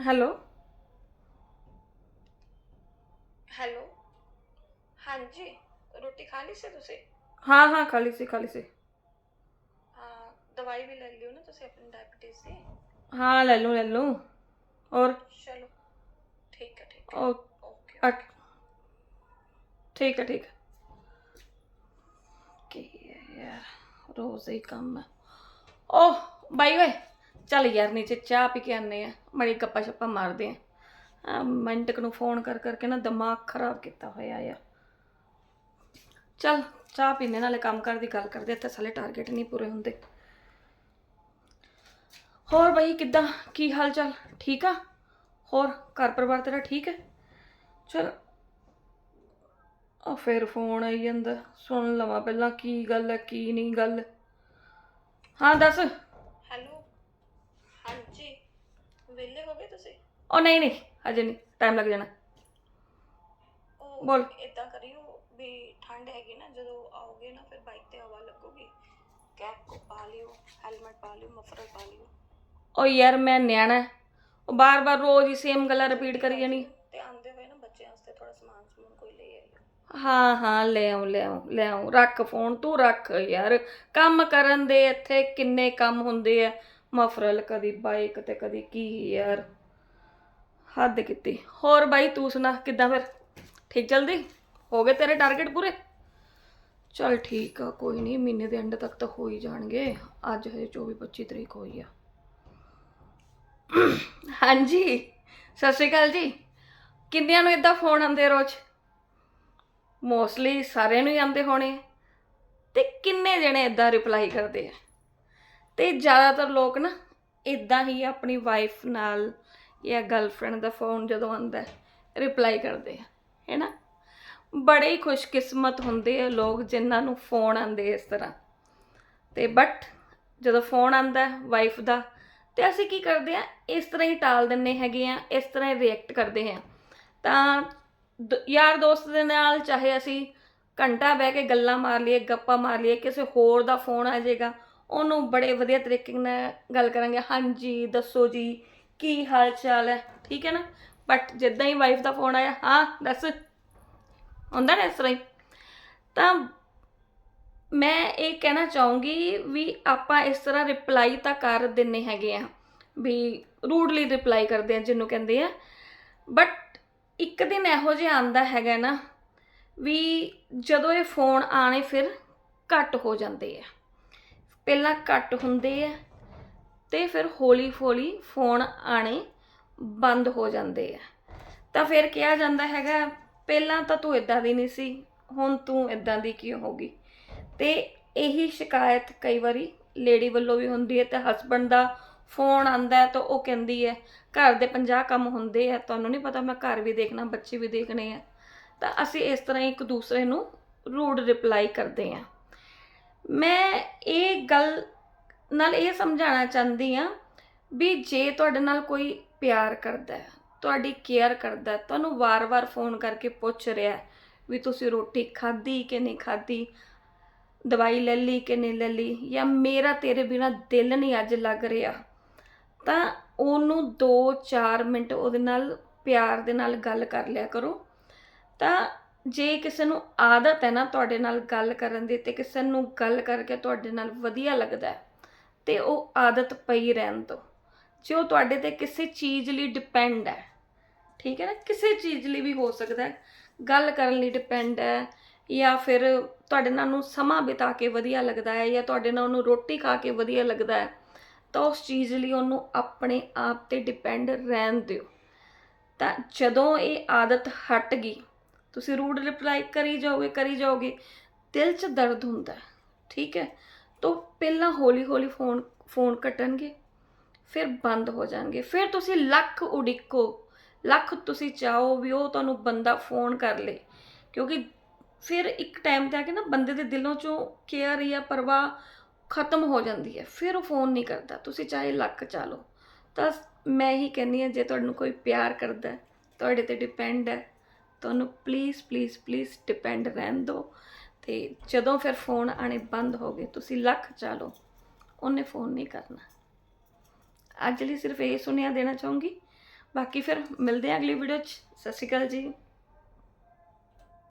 Hello hello ਹਾਂਜੀ ਰੋਟੀ ਖਾ ਲਈ ਸੀ ਤੁਸੀਂ ਹਾਂ ਹਾਂ ਖਾਲੀ ਸੀ ਖਾਲੀ ਸੀ ਹਾਂ ਦਵਾਈ ਵੀ ਲੈ ਲਿਓ ਨਾ ਤੁਸੀਂ ਆਪਣੀ ਡਾਇਬੀਟੀਜ਼ ਦੀ ਹਾਂ ਲੈ ਲੂੰ ਲੈ ਲੂੰ ਔਰ ਚਲੋ ਠੀਕ ਹੈ ਠੀਕ ਹੈ ਉਹ ਓਕੇ ਅੱਠ ਠੀਕ ਹੈ ਠੀਕ ਹੈ ਕੀ ਹੈ ਯਾਰ ਰੋਜ਼ ਹੀ ਕੰਮ ਹੈ ਓਹ ਬਾਈ ਓਏ ਚੱਲ ਯਾਰ ਨੀਚੇ ਚਾਹ ਪੀ ਕੇ ਆਨੇ ਆ ਮੜੀ ਗੱਪਾਂ ਛੱਪਾਂ ਮਾਰਦੇ ਆ ਆ ਮਿੰਟਕ ਨੂੰ ਫੋਨ ਕਰ ਕਰਕੇ ਨਾ ਦਿਮਾਗ ਖਰਾਬ ਕੀਤਾ ਹੋਇਆ ਆ। ਚੱਲ ਚਾਹ ਪੀਂਦੇ ਨਾਲੇ ਕੰਮ ਕਰ ਦੀ ਗੱਲ ਕਰਦੇ ਇੱਥੇ ਸਾਲੇ ਟਾਰਗੇਟ ਨਹੀਂ ਪੂਰੇ ਹੁੰਦੇ। ਹੋਰ ਬਈ ਕਿੱਦਾਂ, ਕੀ ਹਾਲ ਚਾਲ ਠੀਕ ਆ? ਹੋਰ ਘਰ ਪਰਿਵਾਰ ਤੇਰਾ ਠੀਕ ਹੈ? ਚਲ ਆ ਫਿਰ ਫੋਨ ਆਈ ਜਾਂਦਾ, ਸੁਣ ਲਵਾਂ ਪਹਿਲਾਂ ਕੀ ਗੱਲ ਹੈ, ਕੀ ਨਹੀਂ ਗੱਲ। ਹਾਂ ਦੱਸ। ਹਾਂਜੀ। ਵਿਹਲੇ ਹੋ ਗਏ ਤੁਸੀਂ? ਉਹ ਨਹੀਂ ਨਹੀਂ ਅਜੇ ਨਹੀਂ ਟਾਈਮ ਲੱਗ ਜਾਣਾ। ਉਹ ਬੋਲ। ਇਦਾਂ ਕਰਿਓ ਵੀ ਠੰਡ ਹੈਗੀ ਨਾ ਜਦੋਂ ਆਓਗੇ ਨਾ ਫਿਰ ਬਾਈਕ ਤੇ ਹਵਾ ਲੱਗੂਗੀ। ਕੈਪ ਕੋ ਪਾ ਲਿਓ ਹੈਲਮਟ ਪਾ ਲਿਓ ਮਫਰਲ ਪਾ ਲਿਓ। ਉਹ ਯਾਰ ਮੈਂ ਨਿਆਣਾ ਹੈ। ਉਹ ਬਾਰ-ਬਾਰ ਰੋਜ਼ ਹੀ ਸੇਮ ਗੱਲਾਂ ਰਿਪੀਟ ਕਰੀ ਜਾਣੀ। ਤੇ ਆਂਦੇ ਹੋਏ ਨਾ ਬੱਚਿਆਂ ਵਾਸਤੇ ਥੋੜਾ ਸਮਾਨ ਸਮੂਨ ਕੋਈ ਲੈ ਆਇਓ ਹਾਂ ਹਾਂ ਲੈ ਆਉਂ ਲੈ ਆਉਂ ਲੈ ਆਉਂ। ਰੱਖ ਫੋਨ ਤੂੰ ਰੱਖ ਯਾਰ। ਕੰਮ ਕਰਨ ਦੇ ਇੱਥੇ ਕਿੰਨੇ ਕੰਮ ਹੁੰਦੇ ਆ। ਮਫਰਲ ਕਦੀ ਬਾਈਕ ਤੇ, ਕਦੀ ਕੀ ਯਾਰ ਹੱਦ ਕੀਤੀ। ਹੋਰ ਬਾਈ ਤੂੰ ਸੁਣਾ, ਕਿੱਦਾਂ ਫਿਰ? ਠੀਕ ਚੱਲਦੀ? ਹੋ ਗਏ ਤੇਰੇ ਟਾਰਗੇਟ ਪੂਰੇ? ਚਲ ਠੀਕ ਆ, ਕੋਈ ਨਹੀਂ, ਮਹੀਨੇ ਦੇ ਐਂਡ ਤੱਕ ਤਾਂ ਹੋ ਹੀ ਜਾਣਗੇ। ਅੱਜ ਹਜੇ 24 25 ਤਰੀਕ ਹੋਈ ਆ। ਹਾਂਜੀ, ਸਤਿ ਸ਼੍ਰੀ ਅਕਾਲ ਜੀ। ਕਿੰਨਿਆਂ ਨੂੰ ਇਦਾਂ ਫੋਨ ਆਉਂਦੇ ਰੋਜ਼? ਮੋਸਟਲੀ ਸਾਰਿਆਂ ਨੂੰ ਹੀ ਆਉਂਦੇ ਹੋਣੇ। ਆ। ਤੇ ਕਿੰਨੇ ਜਣੇ ਇਦਾਂ ਰਿਪਲਾਈ ਕਰਦੇ ਆ? ਤੇ ਜ਼ਿਆਦਾਤਰ ਲੋਕ ਨਾ ਇਦਾਂ ਹੀ ਆਪਣੀ ਵਾਈਫ ਨਾਲ ਜਾਂ ਗਰਲਫ੍ਰੈਂਡ ਦਾ ਫੋਨ ਜਦੋਂ ਆਉਂਦਾ ਰਿਪਲਾਈ ਕਰਦੇ ਆ, ਹੈਨਾ? ਬੜੇ ਹੀ ਖੁਸ਼ਕਿਸਮਤ ਹੁੰਦੇ ਆ ਲੋਕ ਜਿਨ੍ਹਾਂ ਨੂੰ ਫੋਨ ਆਉਂਦੇ ਇਸ ਤਰ੍ਹਾਂ। ਤੇ ਬਟ ਜਦੋਂ ਫੋਨ ਆਉਂਦਾ ਵਾਈਫ ਦਾ, ਤੇ ਅਸੀਂ ਕੀ ਕਰਦੇ ਆ, ਇਸ ਤਰ੍ਹਾਂ ਹੀ ਟਾਲ ਦਿੰਨੇ ਹੈਗੇ ਆ, ਇਸ ਤਰ੍ਹਾਂ ਹੀ ਰਿਐਕਟ ਕਰਦੇ ਆ। ਤਾਂ ਦ- ਯਾਰ ਦੋਸਤ ਦੇ ਨਾਲ ਚਾਹੇ ਅਸੀਂ ਘੰਟਾ ਬਹਿ ਕੇ ਗੱਲਾਂ ਮਾਰ ਲਈਏ, ਗੱਪਾਂ ਮਾਰ ਲਈਏ, ਕਿਸੇ ਹੋਰ ਦਾ ਫੋਨ ਆ ਜਾਏਗਾ ਉਹਨੂੰ ਬੜੇ ਵਧੀਆ ਤਰੀਕੇ ਨਾਲ ਗੱਲ ਕਰਾਂਗੇ। ਹਾਂਜੀ, ਦੱਸੋ ਜੀ, ਕੀ ਹਾਲ ਚਾਲ ਹੈ? ਠੀਕ ਹੈ ਨਾ? ਬਟ ਜਿੱਦਾਂ ਹੀ ਵਾਈਫ ਦਾ ਫੋਨ ਆਇਆ, ਹਾਂ, ਦੱਸ। ਹੁੰਦਾ ਨਾ ਇਸ ਤਰ੍ਹਾਂ ਹੀ। ਤਾਂ ਮੈਂ ਇਹ ਕਹਿਣਾ ਚਾਹੂੰਗੀ ਵੀ ਆਪਾਂ ਇਸ ਤਰ੍ਹਾਂ ਰਿਪਲਾਈ ਤਾਂ ਕਰ ਦਿੰਨੇ ਹੈਗੇ ਆ, ਵੀ ਰੂਡਲੀ ਰਿਪਲਾਈ ਕਰਦੇ ਆ, ਜਿਹਨੂੰ ਕਹਿੰਦੇ ਆ। ਬਟ ਇੱਕ ਦਿਨ ਇਹੋ ਜਿਹਾ ਆਂਦਾ ਹੈਗਾ ਨਾ, ਵੀ ਜਦੋਂ ਇਹ ਫੋਨ ਆਣੇ ਫਿਰ ਘੱਟ ਹੋ ਜਾਂਦੇ ਆ। ਪਹਿਲਾਂ ਘੱਟ ਹੁੰਦੇ ਆ ਤੇ ਫਿਰ ਹੌਲੀ ਹੌਲੀ ਫੋਨ ਆਣੇ ਬੰਦ ਹੋ ਜਾਂਦੇ ਆ। ਤਾਂ ਫਿਰ ਕਿਹਾ ਜਾਂਦਾ ਹੈਗਾ, ਪਹਿਲਾਂ ਤਾਂ ਤੂੰ ਇਦਾਂ ਦੀ ਨਹੀਂ ਸੀ, ਹੁਣ ਤੂੰ ਇਦਾਂ ਦੀ ਕਿਉਂ ਹੋ ਗਈ? ਤੇ ਇਹੀ ਸ਼ਿਕਾਇਤ ਕਈ ਵਾਰੀ ਲੇਡੀ ਵੱਲੋਂ ਵੀ ਹੁੰਦੀ ਹੈ ਤੇ ਹਸਬੰਡ ਦਾ ਫੋਨ ਆਂਦਾ ਤਾਂ ਉਹ ਕਹਿੰਦੀ ਹੈ, ਘਰ ਦੇ 50 ਕੰਮ ਹੁੰਦੇ ਆ, ਤੁਹਾਨੂੰ ਨਹੀਂ ਪਤਾ ਮੈਂ ਘਰ ਵੀ ਦੇਖਣਾ, ਬੱਚੇ ਵੀ ਦੇਖਣੇ ਆ। ਤਾਂ ਅਸੀਂ ਇਸ ਤਰ੍ਹਾਂ ਇੱਕ ਦੂਸਰੇ ਨੂੰ ਰੂਡ ਰਿਪਲਾਈ ਕਰਦੇ ਆ। ਮੈਂ ਇਹ ਗੱਲ ਨਾਲ ਇਹ ਸਮਝਾਉਣਾ ਚਾਹੁੰਦੀ ਆ ਵੀ ਜੇ ਤੁਹਾਡੇ ਨਾਲ ਕੋਈ ਪਿਆਰ ਕਰਦਾ ਹੈ, ਤੁਹਾਡੀ ਕੇਅਰ ਕਰਦਾ ਤੁਹਾਨੂੰ ਵਾਰ-ਵਾਰ ਫੋਨ ਕਰਕੇ ਪੁੱਛ ਰਿਹਾ ਵੀ ਤੁਸੀਂ ਰੋਟੀ ਖਾਧੀ ਕਿ ਨਹੀਂ ਖਾਧੀ, ਦਵਾਈ ਲੈ ਲਈ ਕਿ ਨਹੀਂ ਲੈ ਲਈ ਜਾਂ ਮੇਰਾ ਤੇਰੇ ਬਿਨਾ ਦਿਲ ਨਹੀਂ ਅੱਜ ਲੱਗ ਰਿਹਾ, ਤਾਂ ਉਹਨੂੰ 2-4 ਮਿੰਟ ਉਹਦੇ ਨਾਲ ਪਿਆਰ ਦੇ ਨਾਲ ਗੱਲ ਕਰ ਲਿਆ ਕਰੋ। ਤਾਂ ਜੇ ਕਿਸੇ ਨੂੰ ਆਦਤ ਹੈ ਨਾ ਤੁਹਾਡੇ ਨਾਲ ਗੱਲ ਕਰਨ ਦੀ ਤੇ ਕਿਸੇ ਨੂੰ ਗੱਲ ਕਰਕੇ ਤੁਹਾਡੇ ਨਾਲ ਵਧੀਆ ਲੱਗਦਾ ਹੈ, ਤੇ ਉਹ ਆਦਤ ਪਈ ਰਹਿਣ ਤੋਂ ਜੇ ਉਹ ਤੁਹਾਡੇ ਤੇ ਕਿਸੇ ਚੀਜ਼ ਲਈ ਡਿਪੈਂਡ ਹੈ ਠੀਕ ਹੈ ਨਾ ਕਿਸੇ ਚੀਜ਼ ਲਈ ਵੀ ਹੋ ਸਕਦਾ ਹੈ ਗੱਲ ਕਰਨ ਲਈ ਡਿਪੈਂਡ ਹੈ ਜਾਂ ਫਿਰ ਤੁਹਾਡੇ ਨਾਲ ਨੂੰ ਸਮਾਂ ਬਿਤਾ ਕੇ ਵਧੀਆ ਲੱਗਦਾ ਹੈ ਜਾਂ ਤੁਹਾਡੇ ਨਾਲ ਉਹਨੂੰ ਰੋਟੀ ਖਾ ਕੇ ਵਧੀਆ ਲੱਗਦਾ ਹੈ ਤਾਂ ਉਸ ਚੀਜ਼ ਲਈ ਉਹਨੂੰ ਆਪਣੇ ਆਪ ਤੇ ਡਿਪੈਂਡ ਰਹਿਣ ਦਿਓ। ਤਾਂ ਜਦੋਂ ਇਹ ਆਦਤ ਹਟ ਗਈ ਤੁਸੀਂ ਰੂਡ ਰਿਪਲਾਈ ਕਰੀ ਜਾਓਗੇ ਕਰੀ ਜਾਓਗੇ। ਦਿਲ 'ਚ ਦਰਦ ਹੁੰਦਾ ਠੀਕ ਹੈ। ਤਾਂ ਪਹਿਲਾਂ ਹੌਲੀ ਹੌਲੀ ਫੋਨ ਫੋਨ ਕੱਟਣਗੇ, ਫਿਰ ਬੰਦ ਹੋ ਜਾਣਗੇ। ਫਿਰ ਤੁਸੀਂ ਲੱਖ ਉਡੀਕੋ, ਲੱਖ ਤੁਸੀਂ ਚਾਹੋ ਵੀ ਉਹ ਤੁਹਾਨੂੰ ਬੰਦਾ ਫੋਨ ਕਰ ਲੇ। ਕਿਉਂਕਿ ਫਿਰ ਇੱਕ ਟਾਈਮ ਤੇ ਆ ਕੇ ਨਾ ਬੰਦੇ ਦੇ ਦਿਲੋਂ ਚੋਂ ਕੇਅਰ ਜਾਂ ਪਰਵਾਹ ਖਤਮ ਹੋ ਜਾਂਦੀ ਹੈ। ਫਿਰ ਉਹ ਫੋਨ ਨਹੀਂ ਕਰਦਾ। ਤੁਸੀਂ ਚਾਹੇ ਲੱਖ ਚਾਲੋ। ਤਾਂ ਮੈਂ ਹੀ ਕਹਿੰਨੀ ਆ ਜੇ ਤੁਹਾਨੂੰ ਕੋਈ ਪਿਆਰ ਕਰਦਾ ਤੁਹਾਡੇ ਤੇ ਡਿਪੈਂਡ ਹੈ ਤੁਹਾਨੂੰ ਪਲੀਜ਼ ਪਲੀਜ਼ ਪਲੀਜ਼ ਡਿਪੈਂਡ ਰਹਿਣ ਦਿਓ। ਤੇ ਜਦੋਂ ਫਿਰ ਫੋਨ ਆਣੇ ਬੰਦ ਹੋ ਗਏ, ਤੁਸੀਂ ਲੱਖ ਚਾਲੋ ਉਹਨੇ ਫੋਨ ਨਹੀਂ ਕਰਨਾ। ਅੱਜ ਲਈ ਸਿਰਫ ਇਹ ਸੁਨੇਹਾ ਦੇਣਾ ਚਾਹੂੰਗੀ। ਬਾਕੀ ਫਿਰ ਮਿਲਦੇ ਹਾਂ ਅਗਲੀ ਵੀਡੀਓ 'ਚ। ਸਤਿ ਸ਼੍ਰੀ ਅਕਾਲ ਜੀ।